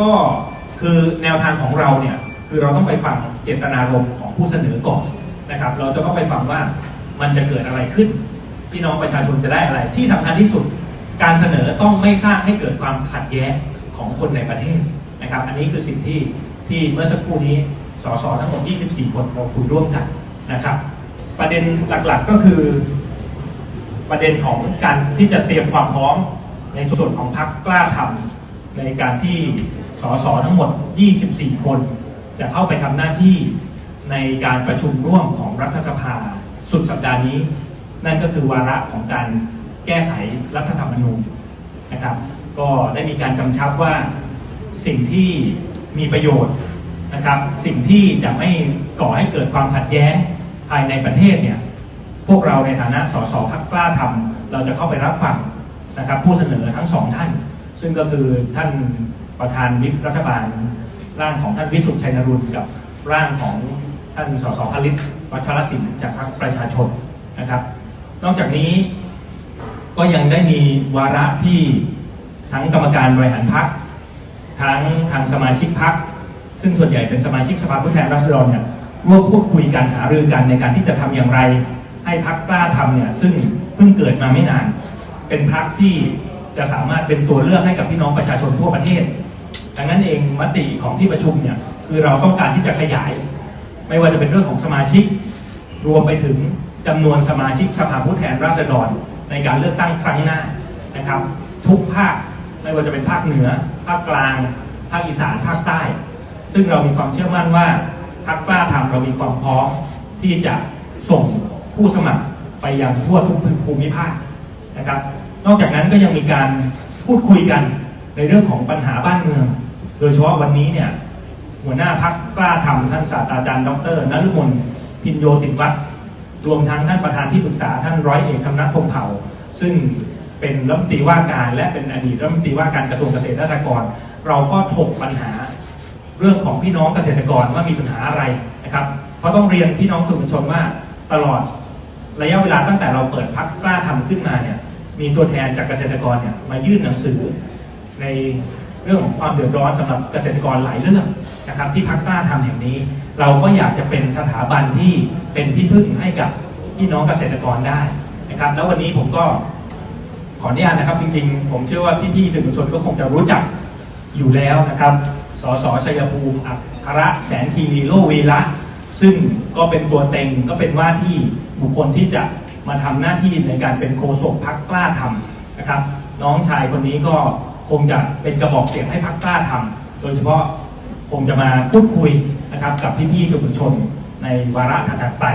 ก็คือแนวทางของเราเนี่ยคือเราต้องไปฟังเจตนารมณ์ของผู้เสนอก่อนนะครับ เราจะต้องไปฟังว่ามันจะเกิดอะไรขึ้นพี่น้องประชาชนจะได้อะไร ที่สำคัญที่สุดการเสนอต้องไม่สร้างให้เกิดความขัดแย้งของคนในประเทศนะครับ อันนี้คือสิ่งที่ที่เมื่อสักครู่นี้สสทั้งหมด 24 คนเราคุยร่วมกันนะครับ ประเด็นหลักๆก็คือ ประเด็นของการที่จะเตรียมความพร้อมในส่วนของพรรคกล้าทำ ในการที่สสทั้งหมด 24 คน จะเข้าไปทำหน้าที่ในการประชุมร่วมของรัฐสภาสุดสัปดาห์นี้ นั่นก็คือวาระของการแก้ไขรัฐธรรมนูญนะครับ ก็ได้มีการกำชับว่าสิ่งที่มีประโยชน์นะครับ สิ่งที่จะไม่ก่อให้เกิดความขัดแย้งภายในประเทศเนี่ยพวกเราในฐานะสสพักกล้าทำเราจะเข้าไปรับฟังนะครับ ผู้เสนอทั้งสองท่าน ซึ่งก็คือท่านประธานวิปรัฐบาล ร่างของท่านวิสุทธิ์ชัยนรุนกับร่างของท่านสสพลิตวัชรศิลป์จากพรรคประชาชนนะครับ นอกจากนี้ก็ยังได้มีวาระที่ทั้งกรรมการบริหารพรรคทั้งทางสมาชิกพรรคซึ่งส่วนใหญ่เป็นสมาชิกสภาผู้แทนราษฎรเนี่ยร่วมพูดคุยกันหารือกันในการที่จะทำอย่างไร ให้พักกล้าทำเนี่ยซึ่งเพิ่งเกิดมาไม่นาน เป็นพักที่ จะสามารถเป็นตัวเลือกให้กับพี่น้องประชาชนทั่วประเทศ ดังนั้นเองมติของที่ประชุมเนี่ยคือเราต้องการที่จะขยาย ไม่ว่าจะเป็นเรื่องของสมาชิก รวมไปถึงจำนวนสมาชิกสภาผู้แทนราษฎรในการเลือกตั้งครั้งหน้านะครับ ทุกภาคไม่ว่าจะเป็นภาคเหนือ ภาคกลาง ภาคอีสานภาคใต้ ซึ่งเรามีความเชื่อมั่นว่าพรรคกล้าทำเรามีความพร้อมที่จะส่งผู้สมัครไปยังทั่วทุกภูมิภาคนะครับ นอกจากนั้นก็ยังมีการพูดคุยกันในเรื่องของปัญหาบ้านเมือง โดยเฉพาะวันนี้เนี่ยหัวหน้าพักกล้าทำท่านศาสตราจารย์ ดรนฤมลพินโยสินวัตรรวมทั้งท่านประธานที่ปรึกษาท่านร้อยเอกธรรมนัฐพรหมเผ่า ซึ่งเป็นรัฐมนตรีว่าการและเป็นอดีตรัฐมนตรีว่าการกระทรวงเกษตรและสหกรณ์เราก็ถกปัญหาเรื่องของพี่น้องเกษตรกรว่ามีปัญหาอะไรนะครับเพราะต้องเรียนพี่น้องสื่อมวลชนว่าตลอดระยะเวลาตั้งแต่เราเปิดพักกล้าทำขึ้นมาเนี่ย มีตัวแทนจากเกษตรกรเนี่ยมายื่นหนังสือ ในเรื่องของความเดือดร้อนสำหรับเกษตรกรหลายเรื่องนะครับ ที่พักกล้าทำแห่งนี้ เราก็อยากจะเป็นสถาบันที่เป็นที่พึ่งให้กับพี่น้องเกษตรกรได้นะครับ แล้ววันนี้ผมก็ขออนุญาตนะครับ จริงๆ ผมเชื่อว่าพี่ๆสื่อมวลชนก็คงจะรู้จักอยู่แล้วนะครับ สสชัยภูมิอัครแสนคีรีโลวีระซึ่งก็เป็นตัวเต็งก็เป็นว่าที่บุคคลที่จะ มาทำหน้าที่ในการเป็นโฆษกพักกล้าทำนะครับ น้องชายคนนี้ก็คงจะเป็นกระบอกเสียงให้พักกล้าทำโดยเฉพาะคงจะมาพูดคุยนะครับกับพี่ๆสื่อมวลชนในวาระถัดไป